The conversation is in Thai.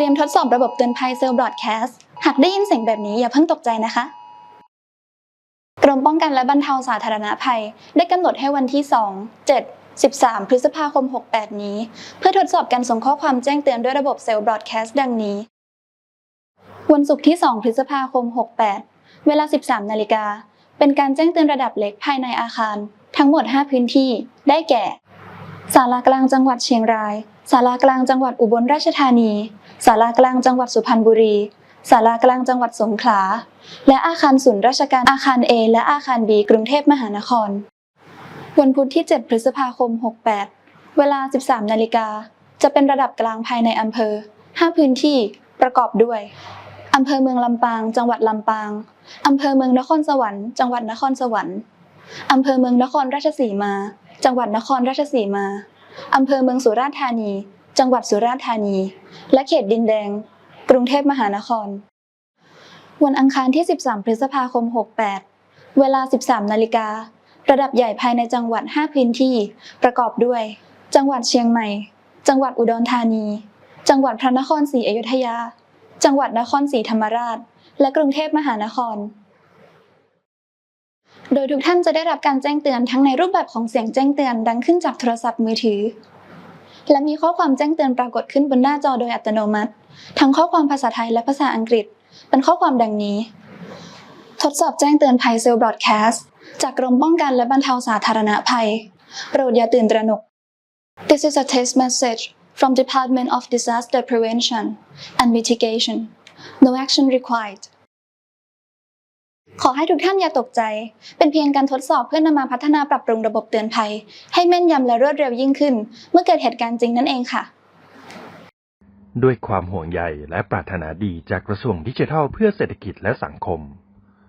รียมทดสอบระบบเตือนภัยเซลล์บรอดแคสต์หากได้ยินเสียงแบบนี้อย่าเพิ่งตกใจนะคะ กรมป้องกันและบรรเทาสาธารณภัย ได้กำหนดให้วันที่ 2 7 13 พฤษภาคม 68 นี้ เพื่อทดสอบการส่งข้อความแจ้งเตือนด้วยระบบเซลล์บรอดแคสต์ดังนี้ วันศุกร์ที่ 2 พฤษภาคม 68 เวลา 13 นาฬิกา เป็นการแจ้งเตือนระดับเล็กภายในอาคาร ทั้งหมด 5 พื้นที่ ได้แก่ศาลากลางจังหวัดเชียงรายศาลากลางจังหวัดอุบลราชธานี ศาลากลางจังหวัดสุพรรณบุรีศาลากลางจังหวัดสงขลา และอาคารศูนย์ราชการอาคาร A และอาคาร B กรุงเทพมหานคร วันพุธที่ 7 พฤษภาคม 68 เวลา 13 นาฬิกา จะเป็นระดับกลางภายในอำเภอ 5 พื้นที่ประกอบด้วยอำเภอเมืองลำปาง จังหวัดลำปาง อำเภอเมืองนครสวรรค์ จังหวัดนครสวรรค์ อำเภอเมืองนครราชสีมา จังหวัดนครราชสีมา อำเภอเมืองสุราษฎร์ธานี จังหวัดสุราษฎร์ธานี และเขตดินแดง กรุงเทพมหานคร วันอังคารที่ 13 พฤษภาคม 68 เวลา 13 นาฬิการะดับใหญ่ภายในจังหวัด 5 พื้นที่ ประกอบด้วย จังหวัดเชียงใหม่ จังหวัดอุดรธานี จังหวัดพระนครศรีอยุธยา จังหวัดนครศรีธรรมราช และกรุงเทพมหานคร โดยทุกท่านจะได้รับการแจ้งเตือนทั้งในรูปแบบของเสียงแจ้งเตือนดังขึ้นจากโทรศัพท์มือถือ และมีข้อความแจ้งเตือนปรากฏขึ้นบนหน้าจอโดยอัตโนมัติ ทั้งข้อความภาษาไทยและภาษาอังกฤษ เป็นข้อความดังนี้ ทดสอบแจ้งเตือนภัยเซลล์บรอดแคสต์จากกรมป้องกันและบรรเทาสาธารณภัย โปรดอย่าตื่นตระหนก This is a test message from Department of Disaster Prevention and Mitigation. No action required. ขอให้ทุกท่านอย่าตกใจ เป็นเพียงการทดสอบเพื่อนำมาพัฒนาปรับปรุงระบบเตือนภัย ให้แม่นยำและรวดเร็วยิ่งขึ้น เมื่อเกิดเหตุการณ์จริงนั่นเองค่ะ ด้วยความห่วงใยและปรารถนาดีจากกระทรวงดิจิทัลเพื่อเศรษฐกิจและสังคม